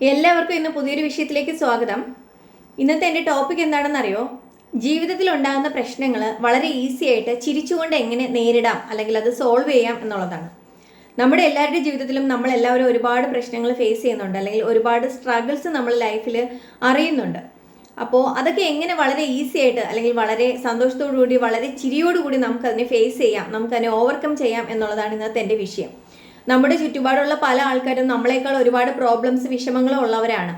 എല്ലാവർക്കും ഇന്ന് പുതിയൊരു വിഷയത്തിലേക്ക് സ്വാഗതം. ഇന്നത്തെ എന്റെ ടോപ്പിക് എന്താണെന്നറിയോ? ജീവിതത്തിൽ ഉണ്ടാകുന്ന പ്രശ്നങ്ങൾ വളരെ ഈസി ആയിട്ട് ചിരിച്ചുകൊണ്ട് എങ്ങനെ നേരിടാം അല്ലെങ്കിൽ അത് സോൾവ് ചെയ്യാം എന്നുള്ളതാണ്. നമ്മുടെ എല്ലാവരുടെ ജീവിതത്തിലും നമ്മൾ എല്ലാവരും ഒരുപാട് പ്രശ്നങ്ങൾ ഫേസ് ചെയ്യുന്നുണ്ട് അല്ലെങ്കിൽ ഒരുപാട് സ്ട്രഗിൾസ് നമ്മൾ ലൈഫിൽ അറിയുന്നുണ്ട്. അപ്പോൾ അതൊക്കെ എങ്ങനെ വളരെ ഈസി ആയിട്ട് അല്ലെങ്കിൽ വളരെ സന്തോഷത്തോടു കൂടി വളരെ ചിരിയോടുകൂടി നമുക്കതിനെ ഫേസ് ചെയ്യാം നമുക്കതിനെ ഓവർകം ചെയ്യാം എന്നുള്ളതാണ് ഇന്നത്തെ എന്റെ വിഷയം. നമ്മുടെ ചുറ്റുപാടുള്ള പല ആൾക്കാരും നമ്മളെക്കാൾ ഒരുപാട് പ്രോബ്ലംസ് വിഷമങ്ങളും ഉള്ളവരാണ്.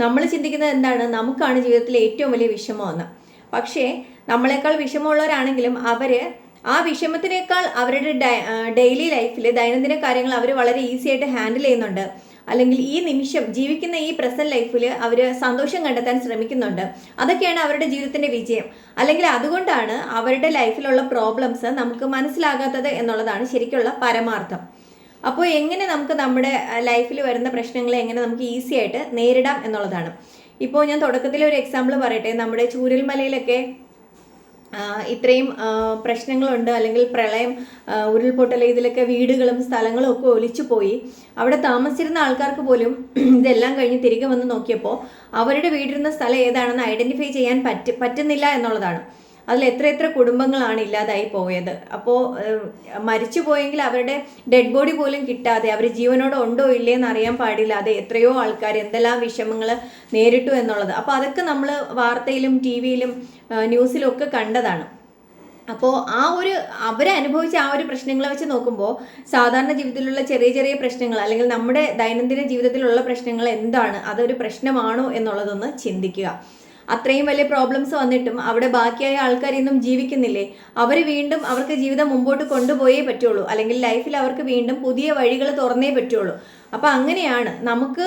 നമ്മൾ ചിന്തിക്കുന്നത് എന്താണ്? നമുക്കാണ് ജീവിതത്തിലെ ഏറ്റവും വലിയ വിഷമമെന്ന്. പക്ഷേ നമ്മളെക്കാൾ വിഷമമുള്ളവരാണെങ്കിലും അവർ ആ വിഷമത്തിനേക്കാൾ അവരുടെ ഡെയിലി ലൈഫിൽ ദൈനംദിന കാര്യങ്ങൾ അവർ വളരെ ഈസി ആയിട്ട് ഹാൻഡിൽ ചെയ്യുന്നുണ്ട്. അല്ലെങ്കിൽ ഈ നിമിഷം ജീവിക്കുന്ന ഈ പ്രസന്റ് ലൈഫിൽ അവർ സന്തോഷം കണ്ടെത്താൻ ശ്രമിക്കുന്നുണ്ട്. അതൊക്കെയാണ് അവരുടെ ജീവിതത്തിന്റെ വിജയം. അല്ലെങ്കിൽ അതുകൊണ്ടാണ് അവരുടെ ലൈഫിലുള്ള പ്രോബ്ലംസ് നമുക്ക് മനസ്സിലാകാത്തത് എന്നുള്ളതാണ് ശരിക്കുള്ള പരമാർത്ഥം. അപ്പോൾ എങ്ങനെ നമുക്ക് നമ്മുടെ ലൈഫിൽ വരുന്ന പ്രശ്നങ്ങളെ എങ്ങനെ നമുക്ക് ഈസി ആയിട്ട് നേരിടാം എന്നുള്ളതാണ്. ഇപ്പോൾ ഞാൻ തുടക്കത്തിൽ ഒരു എക്സാമ്പിൾ പറയട്ടെ. നമ്മുടെ ചൂരൽമലയിലൊക്കെ ഇത്രയും പ്രശ്നങ്ങളുണ്ട്. അല്ലെങ്കിൽ പ്രളയം ഉരുൾപൊട്ടൽ ഇതിലൊക്കെ വീടുകളും സ്ഥലങ്ങളും ഒക്കെ ഒലിച്ചു പോയി. അവിടെ താമസിച്ചിരുന്ന ആൾക്കാർക്ക് പോലും ഇതെല്ലാം കഴിഞ്ഞ് തിരികെ വന്ന് നോക്കിയപ്പോൾ അവരുടെ വീടിരുന്ന സ്ഥലം ഏതാണെന്ന് ഐഡന്റിഫൈ ചെയ്യാൻ പറ്റ പറ്റുന്നില്ല എന്നുള്ളതാണ്. അതിൽ എത്ര എത്ര കുടുംബങ്ങളാണ് ഇല്ലാതായി പോയത്. അപ്പോൾ മരിച്ചു പോയെങ്കിൽ അവരുടെ ഡെഡ് ബോഡി പോലും കിട്ടാതെ അവർ ജീവനോടെ ഉണ്ടോ ഇല്ലേ എന്ന് അറിയാൻ പാടില്ലാതെ എത്രയോ ആൾക്കാർ എന്തെല്ലാം വിഷമങ്ങൾ നേരിട്ടു എന്നുള്ളത്. അപ്പോൾ അതൊക്കെ നമ്മൾ വാർത്തയിലും ടി വിയിലും ന്യൂസിലും ഒക്കെ കണ്ടതാണ്. അപ്പോൾ ആ ഒരു അവരനുഭവിച്ച ആ ഒരു പ്രശ്നങ്ങളെ വെച്ച് നോക്കുമ്പോൾ സാധാരണ ജീവിതത്തിലുള്ള ചെറിയ ചെറിയ പ്രശ്നങ്ങൾ അല്ലെങ്കിൽ നമ്മുടെ ദൈനംദിന ജീവിതത്തിലുള്ള പ്രശ്നങ്ങൾ എന്താണ് അതൊരു പ്രശ്നമാണോ എന്നുള്ളതൊന്ന് ചിന്തിക്കുക. അത്രയും വലിയ പ്രോബ്ലംസ് വന്നിട്ടും അവിടെ ബാക്കിയായ ആൾക്കാർ ഇന്നും ജീവിക്കുന്നില്ലേ? അവർ വീണ്ടും അവർക്ക് ജീവിതം മുമ്പോട്ട് കൊണ്ടുപോയേ പറ്റുള്ളൂ. അല്ലെങ്കിൽ ലൈഫിൽ അവർക്ക് വീണ്ടും പുതിയ വഴികൾ തുറന്നേ പറ്റുള്ളൂ. അപ്പോൾ അങ്ങനെയാണ് നമുക്ക്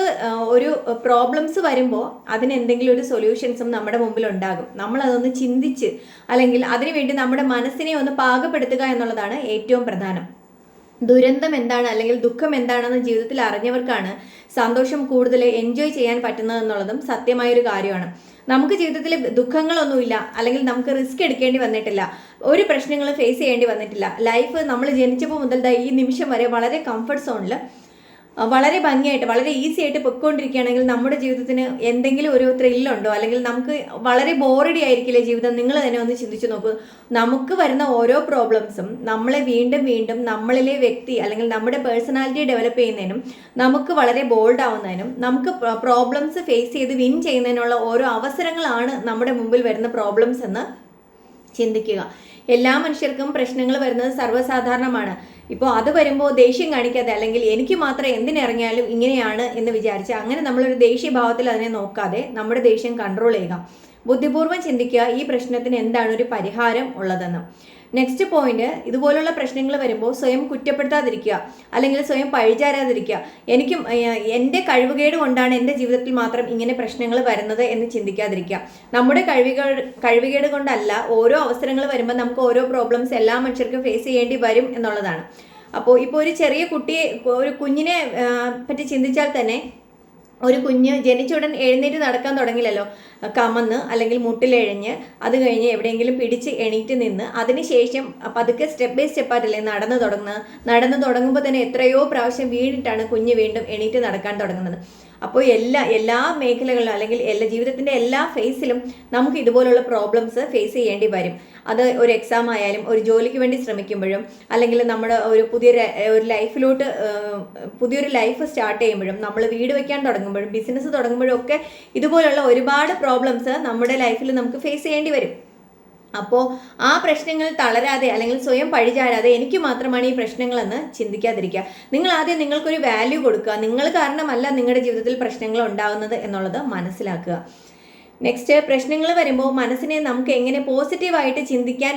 ഒരു പ്രോബ്ലംസ് വരുമ്പോൾ അതിനെന്തെങ്കിലും ഒരു സൊല്യൂഷൻസും നമ്മുടെ മുമ്പിൽ ഉണ്ടാകും. നമ്മൾ അതൊന്ന് ചിന്തിച്ച് അല്ലെങ്കിൽ അതിനുവേണ്ടി നമ്മുടെ മനസ്സിനെ ഒന്ന് പാകപ്പെടുത്തുക എന്നുള്ളതാണ് ഏറ്റവും പ്രധാനം. ദുരന്തം എന്താണ് അല്ലെങ്കിൽ ദുഃഖം എന്താണെന്ന് ജീവിതത്തിൽ അറിഞ്ഞവർക്കാണ് സന്തോഷം കൂടുതൽ എൻജോയ് ചെയ്യാൻ പറ്റുന്നത് എന്നുള്ളതും സത്യമായൊരു കാര്യമാണ്. നമുക്ക് ജീവിതത്തിൽ ദുഃഖങ്ങളൊന്നുമില്ല. അല്ലെങ്കിൽ നമുക്ക് റിസ്ക് എടുക്കേണ്ടി വന്നിട്ടില്ല. ഒരു പ്രശ്നങ്ങൾ ഫേസ് ചെയ്യേണ്ടി വന്നിട്ടില്ല. ലൈഫ് നമ്മൾ ജനിച്ചപ്പോൾ മുതൽ ഈ നിമിഷം വരെ വളരെ കംഫർട്ട് സോണിൽ വളരെ ഭംഗിയായിട്ട് വളരെ ഈസി ആയിട്ട് പൊയ്ക്കൊണ്ടിരിക്കുകയാണെങ്കിൽ നമ്മുടെ ജീവിതത്തിന് എന്തെങ്കിലും ഒരു ത്രില്ലുണ്ടോ അല്ലെങ്കിൽ നമുക്ക് വളരെ ബോറടി ആയിരിക്കില്ലേ ജീവിതം? നിങ്ങൾ തന്നെ ഒന്ന് ചിന്തിച്ചു നോക്കൂ. നമുക്ക് വരുന്ന ഓരോ പ്രോബ്ലംസും നമ്മളെ വീണ്ടും വീണ്ടും നമ്മളിലെ വ്യക്തി അല്ലെങ്കിൽ നമ്മുടെ പേഴ്സണാലിറ്റി ഡെവലപ്പ് ചെയ്യുന്നതിനും നമുക്ക് വളരെ ബോൾഡ് ആവുന്നതിനും നമുക്ക് പ്രോബ്ലംസ് ഫേസ് ചെയ്ത് വിൻ ചെയ്യുന്നതിനുള്ള ഓരോ അവസരങ്ങളാണ് നമ്മുടെ മുമ്പിൽ വരുന്ന പ്രോബ്ലംസ് എന്ന് ചിന്തിക്കുക. എല്ലാ മനുഷ്യർക്കും പ്രശ്നങ്ങൾ വരുന്നത് സർവസാധാരണമാണ്. ഇപ്പോൾ അത് വരുമ്പോൾ ദേഷ്യം കാണിക്കാതെ അല്ലെങ്കിൽ എനിക്ക് മാത്രം എന്തിനിറങ്ങിയാലും ഇങ്ങനെയാണ് എന്ന് വിചാരിച്ച് അങ്ങനെ നമ്മളൊരു ദേഷ്യഭാവത്തിൽ അതിനെ നോക്കാതെ നമ്മുടെ ദേഷ്യം കൺട്രോൾ ചെയ്യുക. ബുദ്ധിപൂർവം ചിന്തിക്കുക ഈ പ്രശ്നത്തിന് എന്താണ് ഒരു പരിഹാരം ഉള്ളതെന്ന്. നെക്സ്റ്റ് പോയിന്റ് ഇതുപോലുള്ള പ്രശ്നങ്ങൾ വരുമ്പോൾ സ്വയം കുറ്റപ്പെടുത്താതിരിക്കുക അല്ലെങ്കിൽ സ്വയം പഴിചാരാതിരിക്കുക. എനിക്കും എന്റെ കഴിവുകേട് കൊണ്ടാണ് എന്റെ ജീവിതത്തിൽ മാത്രം ഇങ്ങനെ പ്രശ്നങ്ങൾ വരുന്നത് എന്ന് ചിന്തിക്കാതിരിക്കുക. നമ്മുടെ കഴിവുകൾ കഴിവുകേട് കൊണ്ടല്ല ഓരോ അവസരങ്ങൾ വരുമ്പോൾ നമുക്ക് ഓരോ പ്രോബ്ലംസ് എല്ലാ മനുഷ്യർക്കും ഫേസ് ചെയ്യേണ്ടി വരും എന്നുള്ളതാണ്. അപ്പോൾ ഇപ്പോൾ ഒരു ചെറിയ കുട്ടിയെ ഒരു കുഞ്ഞിനെ പറ്റി ചിന്തിച്ചാൽ തന്നെ ഒരു കുഞ്ഞ് ജനിച്ച ഉടൻ എഴുന്നേറ്റ് നടക്കാൻ തുടങ്ങില്ലല്ലോ. കമന്ന് അല്ലെങ്കിൽ മുട്ടിലെഴിഞ്ഞ് അത് കഴിഞ്ഞ് എവിടെയെങ്കിലും പിടിച്ച് എണീറ്റ് നിന്ന് അതിനുശേഷം പതുക്കെ സ്റ്റെപ്പ് ബൈ സ്റ്റെപ്പായിട്ടല്ലേ നടന്നു തുടങ്ങുന്നത്? നടന്നു തുടങ്ങുമ്പോൾ തന്നെ എത്രയോ പ്രാവശ്യം വീണിട്ടാണ് കുഞ്ഞ് വീണ്ടും എണീറ്റ് നടക്കാൻ തുടങ്ങുന്നത്. അപ്പോൾ എല്ലാ എല്ലാ മേഖലകളിലും അല്ലെങ്കിൽ എല്ലാ ജീവിതത്തിന്റെ എല്ലാ ഫേസിലും നമുക്ക് ഇതുപോലുള്ള പ്രോബ്ലംസ് ഫേസ് ചെയ്യേണ്ടി വരും. അത് ഒരു എക്സാം ആയാലും ഒരു ജോലിക്ക് വേണ്ടി ശ്രമിക്കുമ്പോഴും അല്ലെങ്കിൽ നമ്മൾ ഒരു പുതിയ ഒരു ലൈഫിലോട്ട് പുതിയൊരു ലൈഫ് സ്റ്റാർട്ട് ചെയ്യുമ്പോഴും നമ്മൾ വീട് വയ്ക്കാൻ തുടങ്ങുമ്പോഴും ബിസിനസ് തുടങ്ങുമ്പോഴും ഒക്കെ ഇതുപോലുള്ള ഒരുപാട് പ്രോബ്ലംസ് നമ്മുടെ ലൈഫിൽ നമുക്ക് ഫേസ് ചെയ്യേണ്ടി വരും. അപ്പോൾ ആ പ്രശ്നങ്ങൾ തളരാതെ അല്ലെങ്കിൽ സ്വയം പഴിചാരാതെ എനിക്ക് മാത്രമാണ് ഈ പ്രശ്നങ്ങളെന്ന് ചിന്തിക്കാതിരിക്കുക. നിങ്ങൾ ആദ്യം നിങ്ങൾക്കൊരു വാല്യൂ കൊടുക്കുക. നിങ്ങൾ കാരണമല്ല നിങ്ങളുടെ ജീവിതത്തിൽ പ്രശ്നങ്ങൾ ഉണ്ടാകുന്നത് എന്നുള്ളത് മനസ്സിലാക്കുക. നെക്സ്റ്റ് പ്രശ്നങ്ങൾ വരുമ്പോൾ മനസ്സിനെ നമുക്ക് എങ്ങനെ പോസിറ്റീവായിട്ട് ചിന്തിക്കാൻ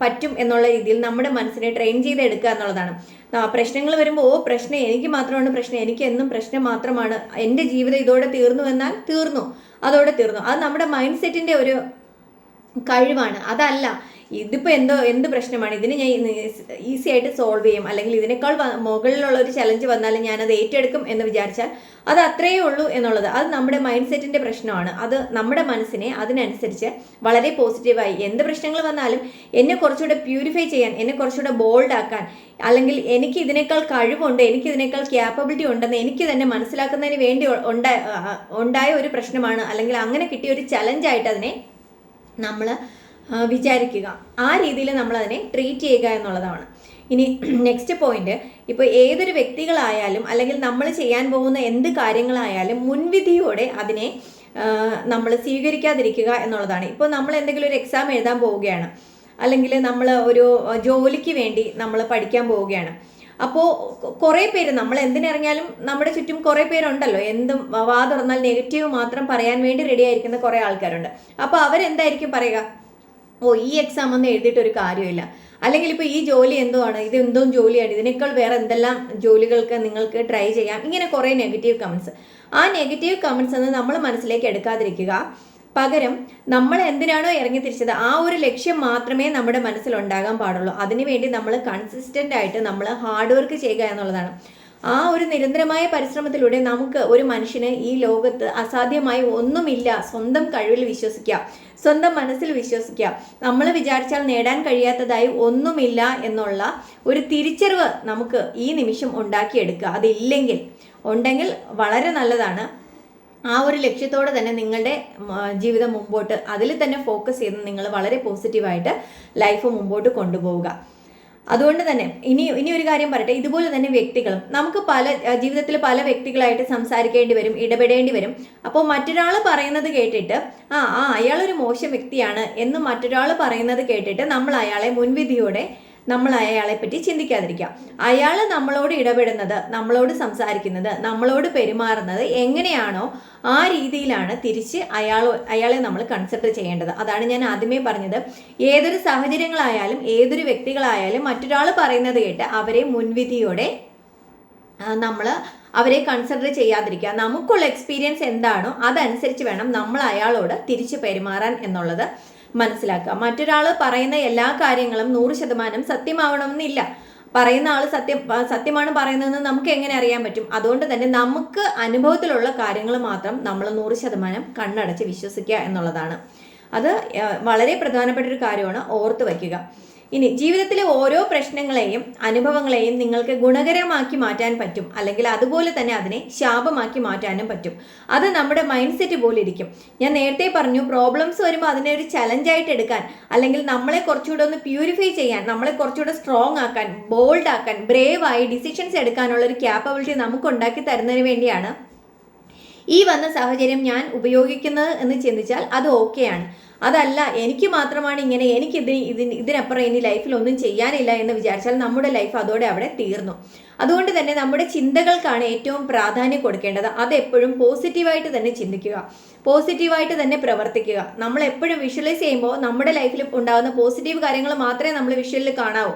പറ്റും എന്നുള്ള രീതിയിൽ നമ്മുടെ മനസ്സിനെ ട്രെയിൻ ചെയ്തെടുക്കുക എന്നുള്ളതാണ്. പ്രശ്നങ്ങൾ വരുമ്പോൾ ഓ പ്രശ്നം എനിക്ക് മാത്രമാണ് പ്രശ്നം. എനിക്ക് എന്നും പ്രശ്നം മാത്രമാണ്. എന്റെ ജീവിതം ഇതോടെ തീർന്നു എന്നാൽ തീർന്നു. അതോടെ തീർന്നു. അത് നമ്മുടെ മൈൻഡ് സെറ്റിന്റെ ഒരു കഴിവാണ്. അതല്ല ഇതിപ്പോൾ എന്തോ എന്ത് പ്രശ്നമാണ്? ഇതിന് ഞാൻ ഈസി ആയിട്ട് സോൾവ് ചെയ്യും. അല്ലെങ്കിൽ ഇതിനേക്കാൾ മുകളിലുള്ള ഒരു ചലഞ്ച് വന്നാലും ഞാനത് ഏറ്റെടുക്കും എന്ന് വിചാരിച്ചാൽ അത് അത്രയേ ഉള്ളൂ എന്നുള്ളത്. അത് നമ്മുടെ മൈൻഡ് സെറ്റിന്റെ പ്രശ്നമാണ്. അത് നമ്മുടെ മനസ്സിനെ അതിനനുസരിച്ച് വളരെ പോസിറ്റീവായി എന്ത് പ്രശ്നങ്ങൾ വന്നാലും എന്നെ കുറച്ചുകൂടെ പ്യൂരിഫൈ ചെയ്യാൻ എന്നെ കുറച്ചുകൂടെ ബോൾഡ് ആക്കാൻ അല്ലെങ്കിൽ എനിക്ക് ഇതിനേക്കാൾ കഴിവുണ്ട് എനിക്ക് ഇതിനേക്കാൾ ക്യാപ്പബിലിറ്റി ഉണ്ടെന്ന് എനിക്ക് തന്നെ മനസ്സിലാക്കുന്നതിന് വേണ്ടി ഉണ്ടായ ഒരു പ്രശ്നമാണ്. അല്ലെങ്കിൽ അങ്ങനെ കിട്ടിയ ഒരു ചലഞ്ചായിട്ട് അതിനെ നമ്മൾ വിചാരിക്കുക. ആ രീതിയിൽ നമ്മൾ അതിനെ ട്രീറ്റ് ചെയ്യുക എന്നുള്ളതാണ്. ഇനി നെക്സ്റ്റ് പോയിന്റ് ഇപ്പോൾ ഏതൊരു വ്യക്തികളായാലും അല്ലെങ്കിൽ നമ്മൾ ചെയ്യാൻ പോകുന്ന എന്ത് കാര്യങ്ങളായാലും മുൻവിധിയോടെ അതിനെ നമ്മൾ സ്വീകരിക്കാതിരിക്കുക എന്നുള്ളതാണ്. ഇപ്പോൾ നമ്മൾ എന്തെങ്കിലും ഒരു എക്സാം എഴുതാൻ പോവുകയാണ്. അല്ലെങ്കിൽ നമ്മൾ ഒരു ജോലിക്ക് വേണ്ടി നമ്മൾ പഠിക്കാൻ പോവുകയാണ്. അപ്പോൾ കുറേ പേര് നമ്മൾ എന്തിനിറങ്ങിയാലും നമ്മുടെ ചുറ്റും കുറേ പേരുണ്ടല്ലോ. എന്തും വാ തുറന്നാൽ നെഗറ്റീവ് മാത്രം പറയാൻ വേണ്ടി റെഡി ആയിരിക്കുന്ന കുറേ ആൾക്കാരുണ്ട്. അപ്പോൾ അവരെന്തായിരിക്കും പറയുക? ഓ ഈ എക്സാം ഒന്നും എഴുതിയിട്ട് ഒരു കാര്യമില്ല അല്ലെങ്കിൽ ഇപ്പോൾ ഈ ജോലി എന്തോ ആണ് ഇത് എന്തോ ജോലിയാണ്. ഇതിനേക്കാൾ വേറെ എന്തെല്ലാം ജോലികൾക്ക് നിങ്ങൾക്ക് ട്രൈ ചെയ്യാം? ഇങ്ങനെ കുറേ നെഗറ്റീവ് കമൻസ് ആ നെഗറ്റീവ് കമൻസ് എന്ന് നമ്മൾ മനസ്സിലേക്ക് എടുക്കാതിരിക്കുക. പകരം നമ്മൾ എന്തിനാണോ ഇറങ്ങി തിരിച്ചത്? ആ ഒരു ലക്ഷ്യം മാത്രമേ നമ്മുടെ മനസ്സിൽ ഉണ്ടാകാൻ പാടുള്ളൂ. അതിനുവേണ്ടി നമ്മൾ കൺസിസ്റ്റന്റ് ആയിട്ട് നമ്മൾ ഹാർഡ് വർക്ക് ചെയ്യുക എന്നുള്ളതാണ്. ആ ഒരു നിരന്തരമായ പരിശ്രമത്തിലൂടെ നമുക്ക് ഒരു മനുഷ്യന് ഈ ലോകത്ത് അസാധ്യമായി ഒന്നുമില്ല. സ്വന്തം കഴിവിൽ വിശ്വസിക്കുക സ്വന്തം മനസ്സിൽ വിശ്വസിക്കുക നമ്മൾ വിചാരിച്ചാൽ നേടാൻ കഴിയാത്തതായി ഒന്നുമില്ല എന്നുള്ള ഒരു തിരിച്ചറിവ് നമുക്ക് ഈ നിമിഷം ഉണ്ടാക്കിയെടുക്കുക. അതില്ലെങ്കിൽ ഉണ്ടെങ്കിൽ വളരെ നല്ലതാണ്. ആ ഒരു ലക്ഷ്യത്തോടെ തന്നെ നിങ്ങളുടെ ജീവിതം മുമ്പോട്ട് അതിൽ തന്നെ ഫോക്കസ് ചെയ്ത് നിങ്ങൾ വളരെ പോസിറ്റീവായിട്ട് ലൈഫ് മുമ്പോട്ട് കൊണ്ടുപോവുക. അതുകൊണ്ട് തന്നെ ഇനി ഇനി ഒരു കാര്യം പറയട്ടെ. ഇതുപോലെ തന്നെ വ്യക്തികളും നമുക്ക് പല ജീവിതത്തിൽ പല വ്യക്തികളായിട്ട് സംസാരിക്കേണ്ടി വരും ഇടപെടേണ്ടി വരും. അപ്പോൾ മറ്റൊരാൾ പറയുന്നത് കേട്ടിട്ട് ആ ആ അയാളൊരു മോശം വ്യക്തിയാണ് എന്ന് മറ്റൊരാൾ പറയുന്നത് കേട്ടിട്ട് നമ്മൾ അയാളെ മുൻവിധിയോടെ നമ്മൾ അയാളെ പറ്റി ചിന്തിക്കാതിരിക്കുക അയാൾ നമ്മളോട് ഇടപെടുന്നത് നമ്മളോട് സംസാരിക്കുന്നത് നമ്മളോട് പെരുമാറുന്നത് എങ്ങനെയാണോ ആ രീതിയിലാണ് തിരിച്ച് അയാൾ അയാളെ നമ്മൾ കൺസിഡർ ചെയ്യേണ്ടത്. അതാണ് ഞാൻ ആദ്യമേ പറഞ്ഞത്. ഏതൊരു സാഹചര്യങ്ങളായാലും ഏതൊരു വ്യക്തികളായാലും മറ്റൊരാൾ പറയുന്നത് കേട്ട് അവരെ മുൻവിധിയോടെ നമ്മൾ അവരെ കൺസിഡർ ചെയ്യാതിരിക്കുക. നമുക്കുള്ള എക്സ്പീരിയൻസ് എന്താണോ അതനുസരിച്ച് വേണം നമ്മൾ അയാളോട് തിരിച്ച് പെരുമാറാൻ എന്നുള്ളത്. മനസ്സിലാക്കുക. മറ്റൊരാൾ പറയുന്ന എല്ലാ കാര്യങ്ങളും നൂറ് ശതമാനം സത്യമാവണമെന്നില്ല. പറയുന്ന ആൾ സത്യം സത്യമാണ് പറയുന്നതെന്ന് നമുക്ക് എങ്ങനെ അറിയാൻ പറ്റും? അതുകൊണ്ട് തന്നെ നമുക്ക് അനുഭവത്തിലുള്ള കാര്യങ്ങൾ മാത്രം നമ്മൾ നൂറ് ശതമാനം കണ്ണടച്ച് വിശ്വസിക്കുക എന്നുള്ളതാണ്. അത് വളരെ പ്രധാനപ്പെട്ട ഒരു കാര്യമാണ് ഓർത്ത് വയ്ക്കുക. ഇനി ജീവിതത്തിലെ ഓരോ പ്രശ്നങ്ങളെയും അനുഭവങ്ങളെയും നിങ്ങൾക്ക് ഗുണകരമാക്കി മാറ്റാൻ പറ്റും. അല്ലെങ്കിൽ അതുപോലെ തന്നെ അതിനെ ശാപമാക്കി മാറ്റാനും പറ്റും. അത് നമ്മുടെ മൈൻഡ് സെറ്റ് പോലെ ഇരിക്കും. ഞാൻ നേരത്തെ പറഞ്ഞു പ്രോബ്ലംസ് വരുമ്പോൾ അതിനെ ഒരു ചലഞ്ചായിട്ട് എടുക്കാൻ അല്ലെങ്കിൽ നമ്മളെ കുറച്ചുകൂടെ ഒന്ന് പ്യൂരിഫൈ ചെയ്യാൻ നമ്മളെ കുറച്ചുകൂടെ സ്ട്രോങ് ആക്കാൻ ബോൾഡ് ആക്കാൻ ബ്രേവ് ആയി ഡിസിഷൻസ് എടുക്കാനുള്ള ഒരു ക്യാപ്പബിലിറ്റി നമുക്ക് ഉണ്ടാക്കി തരുന്നതിന് വേണ്ടിയാണ് ഈ വന്ന സാഹചര്യം ഞാൻ ഉപയോഗിക്കുന്നത് എന്ന് ചിന്തിച്ചാൽ അത് ഓക്കെയാണ് അതല്ല എനിക്ക് മാത്രമാണ് ഇങ്ങനെ എനിക്ക് ഇതിന് ഇതിന് ഇതിനപ്പുറം ഇനി ലൈഫിൽ ഒന്നും ചെയ്യാനില്ല എന്ന് വിചാരിച്ചാൽ നമ്മുടെ ലൈഫ് അതോടെ അവിടെ തീർന്നു. അതുകൊണ്ട് തന്നെ നമ്മുടെ ചിന്തകൾക്കാണ് ഏറ്റവും പ്രാധാന്യം കൊടുക്കേണ്ടത്. അതെപ്പോഴും പോസിറ്റീവായിട്ട് തന്നെ ചിന്തിക്കുക. പോസിറ്റീവായിട്ട് തന്നെ പ്രവർത്തിക്കുക. നമ്മൾ എപ്പോഴും വിഷ്വലൈസ് ചെയ്യുമ്പോൾ നമ്മുടെ ലൈഫിൽ ഉണ്ടാകുന്ന പോസിറ്റീവ് കാര്യങ്ങൾ മാത്രമേ നമ്മൾ വിഷ്വലിൽ കാണാവൂ.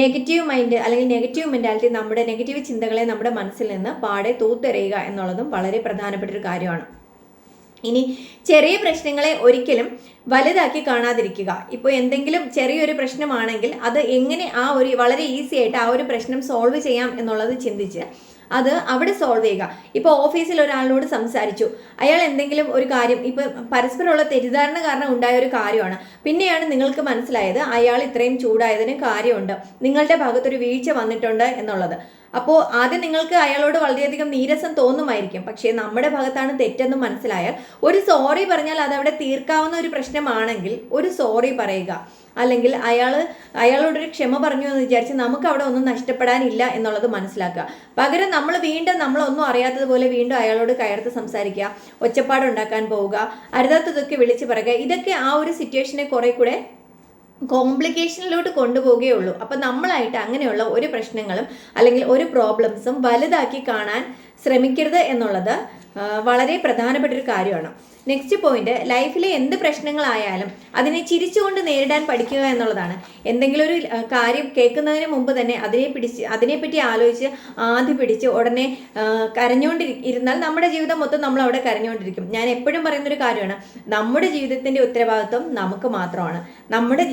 നെഗറ്റീവ് മൈൻഡ് അല്ലെങ്കിൽ നെഗറ്റീവ് മെന്റാലിറ്റി നമ്മുടെ നെഗറ്റീവ് ചിന്തകളെ നമ്മുടെ മനസ്സിൽ നിന്ന് പാടെ തൂത്തെറിയുക എന്നുള്ളതും വളരെ പ്രധാനപ്പെട്ട ഒരു കാര്യമാണ്. ഇനി ചെറിയ പ്രശ്നങ്ങളെ ഒരിക്കലും വലുതാക്കി കാണാതിരിക്കുക. ഇപ്പോൾ എന്തെങ്കിലും ചെറിയൊരു പ്രശ്നമാണെങ്കിൽ അത് എങ്ങനെ ആ ഒരു വളരെ ഈസി ആയിട്ട് ആ ഒരു പ്രശ്നം സോൾവ് ചെയ്യാം എന്നുള്ളത് ചിന്തിച്ച് അത് അവിടെ സോൾവ് ചെയ്യുക. ഇപ്പോൾ ഓഫീസിൽ ഒരാളോട് സംസാരിച്ചു. അയാൾ എന്തെങ്കിലും ഒരു കാര്യം ഇപ്പോൾ പരസ്പരമുള്ള തെറ്റിദ്ധാരണ കാരണം ഉണ്ടായ ഒരു കാര്യമാണ്. പിന്നെയാണ് നിങ്ങൾക്ക് മനസ്സിലായത് അയാൾ ഇത്രയും ചൂടായതിന് കാര്യമുണ്ട്. നിങ്ങളുടെ ഭാഗത്തൊരു വീഴ്ച വന്നിട്ടുണ്ട് എന്നുള്ളത്. അപ്പോൾ ആദ്യം നിങ്ങൾക്ക് അയാളോട് വളരെയധികം നീരസം തോന്നുമായിരിക്കും. പക്ഷേ നമ്മുടെ ഭാഗത്താണ് തെറ്റെന്ന് മനസ്സിലായാൽ ഒരു സോറി പറഞ്ഞാൽ അതവിടെ തീർക്കാവുന്ന ഒരു പ്രശ്നമാണെങ്കിൽ ഒരു സോറി പറയുക. അല്ലെങ്കിൽ അയാൾ അയാളോടൊരു ക്ഷമ പറഞ്ഞു എന്ന് വിചാരിച്ച് നമുക്ക് അവിടെ ഒന്നും നഷ്ടപ്പെടാനില്ല എന്നുള്ളത് മനസ്സിലാക്കുക. പകരം നമ്മൾ വീണ്ടും നമ്മളൊന്നും അറിയാത്തതുപോലെ വീണ്ടും അയാളോട് കയർത്ത് സംസാരിക്കുക ഒച്ചപ്പാടുണ്ടാക്കാൻ പോവുക അരുതാത്തതൊക്കെ വിളിച്ച് പറയുക. ഇതൊക്കെ ആ ഒരു സിറ്റുവേഷനെ കുറെ കൂടെ കോംപ്ലിക്കേഷനിലോട്ട് കൊണ്ടുപോവുകയുള്ളൂ അപ്പം നമ്മളായിട്ട് അങ്ങനെയുള്ള ഒരു പ്രശ്നങ്ങളും അല്ലെങ്കിൽ ഒരു പ്രോബ്ലംസും വലുതാക്കി കാണാൻ ശ്രമിക്കരുത് എന്നുള്ളത് വളരെ പ്രധാനപ്പെട്ട ഒരു കാര്യമാണ്. നെക്സ്റ്റ് പോയിന്റ് ലൈഫിലെ എന്ത് പ്രശ്നങ്ങളായാലും അതിനെ ചിരിച്ചുകൊണ്ട് നേരിടാൻ പഠിക്കുക എന്നുള്ളതാണ്. എന്തെങ്കിലും ഒരു കാര്യം കേൾക്കുന്നതിന് മുമ്പ് തന്നെ അതിനെ പിടിച്ച് അതിനെപ്പറ്റി ആലോചിച്ച് ആദ്യം പിടിച്ച് ഉടനെ കരഞ്ഞുകൊണ്ടിരുന്നാൽ നമ്മുടെ ജീവിതം മൊത്തം നമ്മൾ അവിടെ കരഞ്ഞുകൊണ്ടിരിക്കും ഞാൻ എപ്പോഴും പറയുന്നൊരു കാര്യമാണ് നമ്മുടെ ജീവിതത്തിന്റെ ഉത്തരവാദിത്വം നമുക്ക് മാത്രമാണ്. നമ്മുടെ